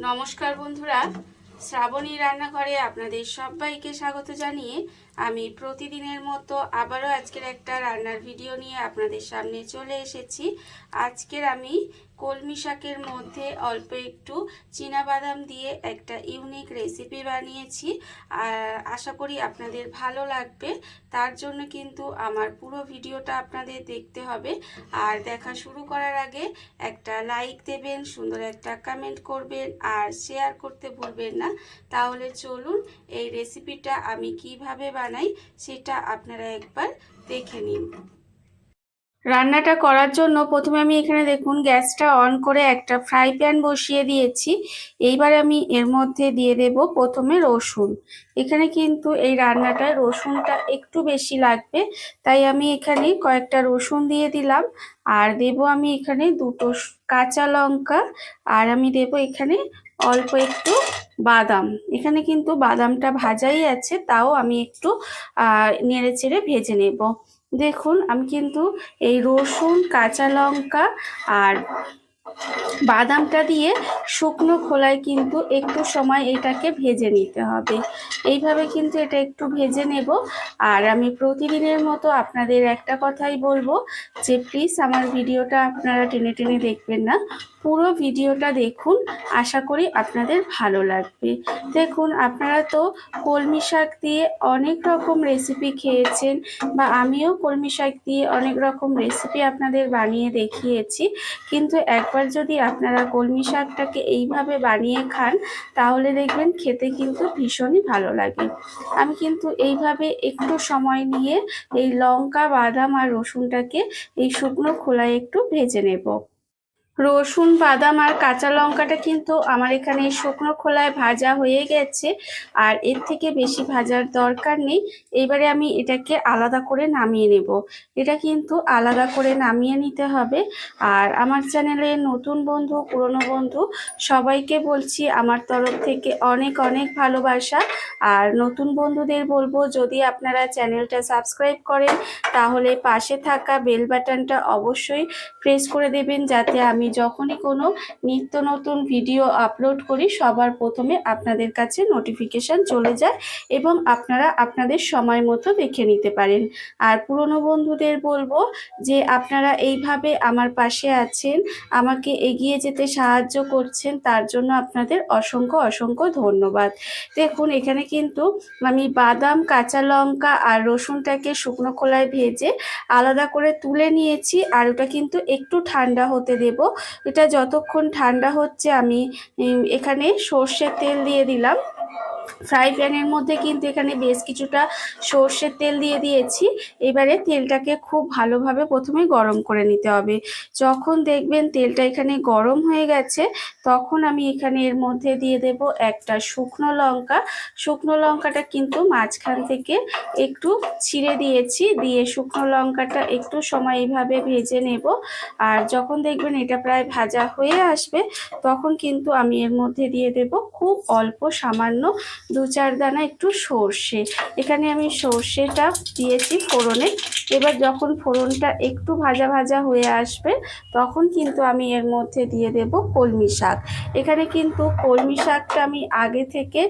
নমস্কার বন্ধুরা শ্রাবণী রান্নাঘরে আপনাদের সবাইকে স্বাগত জানিয়ে আমি প্রতিদিনের মতো আবারও আজকের একটা রান্নার ভিডিও নিয়ে আপনাদের সামনে চলে এসেছি। আজকের আমি কলমি শাকের মধ্যে অল্প একটু বাদাম দিয়ে একটা ইউনিক রেসিপি বানিয়েছি। আর আশা করি আপনাদের ভালো লাগবে। তার জন্য কিন্তু আমার পুরো ভিডিওটা আপনাদের দেখতে হবে। আর দেখা শুরু করার আগে একটা লাইক দেবেন, সুন্দর একটা কমেন্ট করবেন, আর শেয়ার করতে ভুলবেন না। তাহলে চলুন এই রেসিপিটা আমি কীভাবে বানাই, সেটা আপনারা একবার দেখে নিন। রান্নাটা করার জন্য প্রথমে আমি এখানে দেখুন, গ্যাসটা অন করে একটা ফ্রাই প্যান বসিয়ে দিয়েছি। এইবার আমি এর মধ্যে দিয়ে দেব প্রথমে রসুন। এখানে কিন্তু এই রান্নাটায় রসুনটা একটু বেশি লাগবে, তাই আমি এখানে কয়েকটা রসুন দিয়ে দিলাম। আর দেব আমি এখানে দুটো কাঁচা লঙ্কা, আর আমি দেব এখানে অল্প একটু বাদাম। এখানে কিন্তু বাদামটা ভাজাই আছে, তাও আমি একটু নেড়ে চেড়ে ভেজে নেব। দেখুন, আমি কিন্তু এই রসুন, কাঁচা লঙ্কা আর বাদামটা দিয়ে শুকনো খোলায় কিন্তু একটু সময় এটাকে ভেজে নিতে হবে। এইভাবে কিন্তু এটা একটু ভেজে নেব। আর আমি প্রতিদিনের মতো আপনাদের একটা কথাই বলব যে, প্লিজ আমার ভিডিওটা আপনারা টেনে টেনে দেখবেন না। পুরো ভিডিওটা দেখুন, আশা করি আপনাদের ভালো লাগবে। দেখুন, আপনারা তো কলমি শাক দিয়ে অনেক রকম রেসিপি খেয়েছেন বা আমিও কলমি শাক দিয়ে অনেক রকম রেসিপি আপনাদের বানিয়ে দেখিয়েছি। কিন্তু একবার যদি আপনারা কলমি শাকটাকে এইভাবে বানিয়ে খান, তাহলে দেখবেন খেতে কিন্তু ভীষণই ভালো লাগে। আমি কিন্তু এইভাবে একটু সময় নিয়ে এই লঙ্কা, বাদাম আর রসুনটাকে এই শুকনো খোলায় একটু ভেজে নেব। রসুন, বাদাম আর কাঁচা লঙ্কাটা কিন্তু আমার এখানে শুকনো খোলায় ভাজা হয়ে গেছে। আর এর থেকে বেশি ভাজার দরকার নেই। এবারে আমি এটাকে আলাদা করে নামিয়ে নেব। এটা কিন্তু আলাদা করে নামিয়ে নিতে হবে। আর আমার চ্যানেলে নতুন বন্ধু, পুরনো বন্ধু, সবাইকে বলছি আমার তরফ থেকে অনেক অনেক ভালোবাসা। আর নতুন বন্ধুদের বলব, যদি আপনারা চ্যানেলটা সাবস্ক্রাইব করেন, তাহলে পাশে থাকা বেল বাটনটা অবশ্যই প্রেস করে দেবেন, যাতে আমি যখনই কোনো নিত্য নতুন ভিডিও আপলোড করি, সবার প্রথমে আপনাদের কাছে নোটিফিকেশান চলে যায় এবং আপনারা আপনাদের সময় মতো দেখে নিতে পারেন। আর পুরনো বন্ধুদের বলব যে, আপনারা এইভাবে আমার পাশে আছেন, আমাকে এগিয়ে যেতে সাহায্য করছেন, তার জন্য আপনাদের অসংখ্য অসংখ্য ধন্যবাদ। দেখুন, এখানে কিন্তু আমি বাদাম, কাঁচা লঙ্কা আর রসুনটাকে শুকনো খোলায় ভেজে আলাদা করে তুলে নিয়েছি, আর ওটা কিন্তু একটু ঠান্ডা হতে দেব। এটা যতক্ষণ ঠান্ডা হচ্ছে আমি এখানে সর্ষের তেল দিয়ে দিলাম। ফ্রাই প্যানের মধ্যে কিন্তু এখানে বেশ কিছুটা সর্ষের তেল দিয়ে দিয়েছি। এবারে তেলটাকে খুব ভালোভাবে প্রথমে গরম করে নিতে হবে। যখন দেখবেন তেলটা এখানে গরম হয়ে গেছে, তখন আমি এখানে এর মধ্যে দিয়ে দেব একটা শুকনো লঙ্কা। শুকনো লঙ্কাটা কিন্তু মাঝখান থেকে একটু ছিঁড়ে দিয়েছি, দিয়ে শুকনো লঙ্কাটা একটু সময় এইভাবে ভেজে নেব। আর যখন দেখবেন এটা প্রায় ভাজা হয়ে আসবে, তখন কিন্তু আমি এর মধ্যে দিয়ে দেব খুব অল্প সামান্য দু চার দানা একটু সর্ষে। এখানে আমি সর্ষেটা দিয়েছি ফোড়নে। এবার যখন ফোড়নটা একটু ভাজা ভাজা হয়ে আসবে, তখন কিন্তু আমি এর মধ্যে দিয়ে দেব কলমি শাক। এখানে কিন্তু কলমি শাকটা আমি আগে থেকে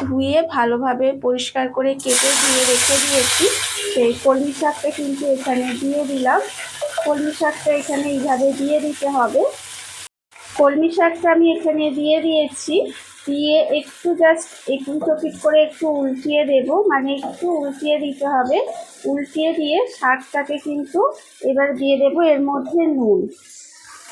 ধুয়ে ভালোভাবে পরিষ্কার করে কেটে দিয়ে রেখে দিয়েছি। সেই কলমি শাকটা কিন্তু এখানে দিয়ে দিলাম। কলমি শাকটা এখানে এইভাবে দিয়ে দিতে হবে। কলমি শাকটা আমি এখানে দিয়ে দিয়েছি। দিয়ে একটু জাস্ট একটু চপিট করে একটু উল্টিয়ে দেব মানে একটু উল্টিয়ে দিতে হবে। উল্টিয়ে দিয়ে শাকটাকে কিন্তু এবার দিয়ে দেব এর মধ্যে নুন।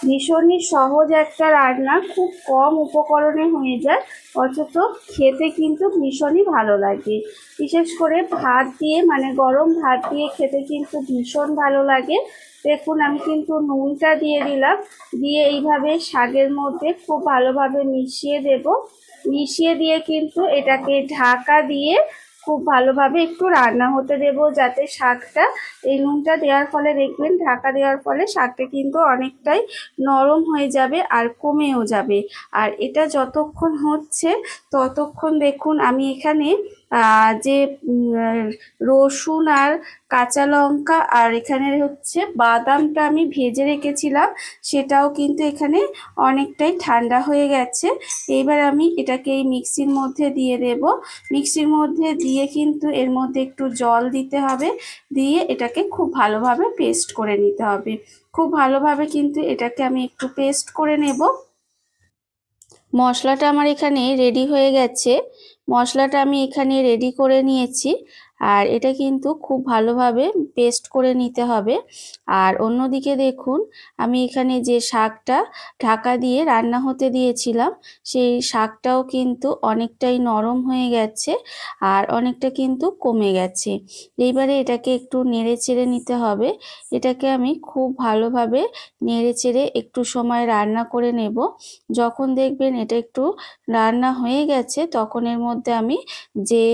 ভীষণই সহজ একটা রান্না, খুব কম উপকরণে হয়ে যায়, অথচ খেতে কিন্তু ভীষণই ভালো লাগে। বিশেষ করে ভাত দিয়ে মানে গরম ভাত দিয়ে খেতে কিন্তু ভীষণ ভালো লাগে। দেখুন, আমি কিন্তু নুনটা দিয়ে দিলাম। দিয়ে এইভাবে শাকের মধ্যে খুব ভালোভাবে মিশিয়ে দেব। মিশিয়ে দিয়ে কিন্তু এটাকে ঢাকা দিয়ে খুব ভালোভাবে একটু রান্না হতে দেব, যাতে শাকটা এই নুনটা দেওয়ার ফলে দেখবেন, ঢাকা দেওয়ার ফলে শাকটা কিন্তু অনেকটাই নরম হয়ে যাবে আর কমেও যাবে। আর এটা যতক্ষণ হচ্ছে, ততক্ষণ দেখুন, আমি এখানে যে রসুন আর কাঁচা লঙ্কা আর এখানে হচ্ছে বাদামটা আমি ভেজে রেখেছিলাম, সেটাও কিন্তু এখানে অনেকটাই ঠান্ডা হয়ে গেছে। এবার আমি এটাকে এই মিক্সির মধ্যে দিয়ে দেব। মিক্সির মধ্যে দিয়ে কিন্তু এর মধ্যে একটু জল দিতে হবে, দিয়ে এটাকে খুব ভালোভাবে পেস্ট করে নিতে হবে। খুব ভালোভাবে কিন্তু এটাকে আমি একটু পেস্ট করে নেব। মশলাটা আমার এখানে রেডি হয়ে গেছে। মশলাটা আমি এখানে রেডি করে নিয়েছি। আর এটা কিন্তু খুব ভালোভাবে পেস্ট করে নিতে হবে। আর অন্যদিকে দেখুন, আমি এখানে যে শাকটা ঢাকা দিয়ে রান্না হতে দিয়েছিলাম, সেই শাকটাও কিন্তু অনেকটাই নরম হয়ে গেছে আর অনেকটা কিন্তু কমে গেছে। এইবারে এটাকে একটু নেড়ে চেড়ে নিতে হবে। এটাকে আমি খুব ভালোভাবে নেড়ে চেড়ে একটু সময় রান্না করে নেব। যখন দেখবেন এটা একটু রান্না হয়ে গেছে, তখন এর মধ্যে আমি যে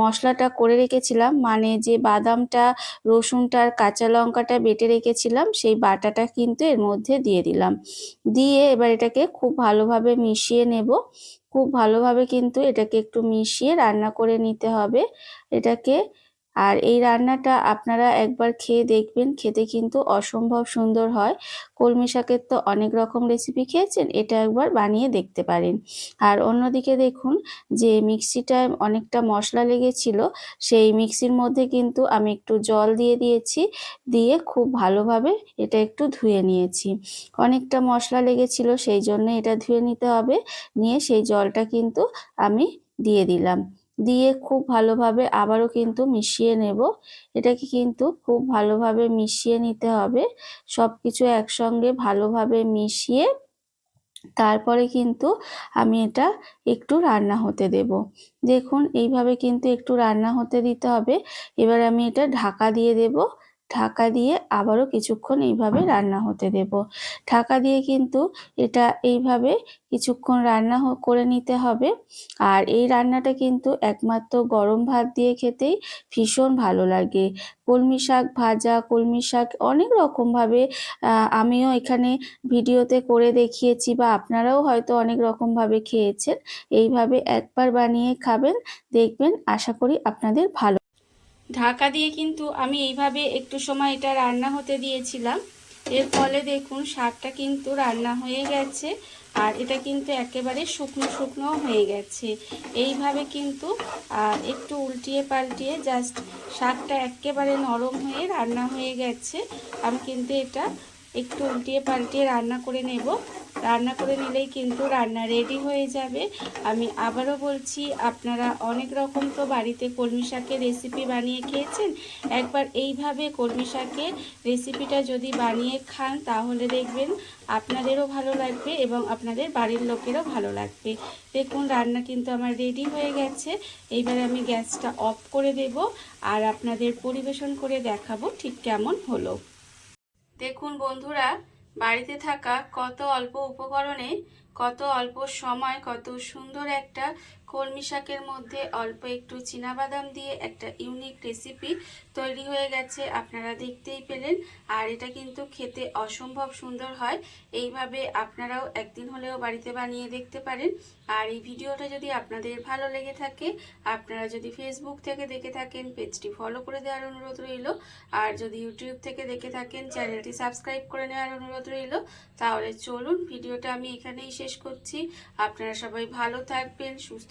মশলাটা করে রেখেছিলাম। মানে যে বাদামটা, রসুনটা আর কাঁচা লঙ্কাটা বেটে রেখেছিলাম, সেই বাটাটা কিন্তু এর মধ্যে দিয়ে দিলাম। দিয়ে এবার এটাকে খুব ভালোভাবে মিশিয়ে নেব। খুব ভালোভাবে কিন্তু এটাকে একটু মিশিয়ে রান্না করে নিতে হবে। এটাকে আর এই রান্নাটা আপনারা একবার খেয়ে দেখবেন, খেতে কিন্তু অসম্ভব সুন্দর হয়। কলমি শাকের তো অনেক রকম রেসিপি খেয়েছেন, এটা একবার বানিয়ে দেখতে পারেন। আর অন্যদিকে দেখুন, যে মিক্সিটায় অনেকটা মশলা লেগেছিল, সেই মিক্সির মধ্যে কিন্তু আমি একটু জল দিয়ে দিয়েছি, দিয়ে খুব ভালোভাবে এটা একটু ধুয়ে নিয়েছি। অনেকটা মশলা লেগেছিল, সেই জন্য এটা ধুয়ে নিতে হবে। নিয়ে সেই জলটা কিন্তু আমি দিয়ে দিলাম। দিয়ে খুব ভালোভাবে আবারও কিন্তু মিশিয়ে নেব। এটাকে কিন্তু খুব ভালোভাবে মিশিয়ে নিতে হবে। সব কিছু একসঙ্গে ভালোভাবে মিশিয়ে তারপরে কিন্তু আমি এটা একটু রান্না হতে দেব। দেখুন, এইভাবে কিন্তু একটু রান্না হতে দিতে হবে। এবার আমি এটা ঢাকা দিয়ে দেব। ঢাকা দিয়ে আবারও কিছুক্ষণ এইভাবে রান্না হতে দেব। ঢাকা দিয়ে কিন্তু এটা এইভাবে কিছুক্ষণ রান্না করে নিতে হবে। আর এই রান্নাটা কিন্তু একমাত্র গরম ভাত দিয়ে খেতেই ভীষণ ভালো লাগে। কলমি শাক ভাজা, কলমি শাক অনেক রকমভাবে আমিও এখানে ভিডিওতে করে দেখিয়েছি বা আপনারাও হয়তো অনেক রকমভাবে খেয়েছেন। এইভাবে একবার বানিয়ে খাবেন, দেখবেন, আশা করি আপনাদের ভালো ঢাকা দিয়ে কিন্তু আমি এইভাবে একটু সময় এটা রান্না হতে দিয়েছিলাম। এর ফলে দেখুন, শাকটা কিন্তু রান্না হয়ে গেছে আর এটা কিন্তু একেবারে শুকনো শুকনো হয়ে গেছে। এইভাবে কিন্তু একটু উল্টিয়ে পাল্টিয়ে জাস্ট শাকটা একেবারে নরম হয়ে রান্না হয়ে গেছে। আমি কিন্তু এটা একটু উল্টিয়ে পাল্টিয়ে রান্না করে নেব। রান্না করে নিলেই কিন্তু রান্না রেডি হয়ে যাবে। আমি আবারও বলছি, আপনারা অনেক রকম তো বাড়িতে কলমি শাকের রেসিপি বানিয়ে খেয়েছেন। একবার এইভাবে কলমি শাকের রেসিপিটা যদি বানিয়ে খান, তাহলে দেখবেন আপনাদেরও ভালো লাগবে এবং আপনাদের বাড়ির লোকেরও ভালো লাগবে। দেখুন, রান্না কিন্তু আমার রেডি হয়ে গেছে। এইবার আমি গ্যাসটা অফ করে দেব আর আপনাদের পরিবেশন করে দেখাবো ঠিক কেমন হলো। দেখুন বন্ধুরা বাড়িতে থাকা কত অল্প উপকরণে কত অল্প সময় কত সুন্দর একটা কলমি শাকের মধ্যে অল্প একটু বাদাম দিয়ে একটা ইউনিক রেসিপি তৈরি হয়ে গেছে, আপনারা দেখতেই পেলেন। আর এটা কিন্তু খেতে অসম্ভব সুন্দর হয়। এইভাবে আপনারাও একদিন হলেও বাড়িতে বানিয়ে দেখতে পারেন। আর এই ভিডিওটা যদি আপনাদের ভালো লেগে থাকে, আপনারা যদি ফেসবুক থেকে দেখে থাকেন, পেজটি ফলো করে দেওয়ার অনুরোধ রইল। আর যদি ইউটিউব থেকে দেখে থাকেন, চ্যানেলটি সাবস্ক্রাইব করে নেওয়ার অনুরোধ রইল। তাহলে চলুন, ভিডিওটা আমি এখানেই শেষ করছি। আপনারা সবাই ভালো থাকবেন, সুস্থ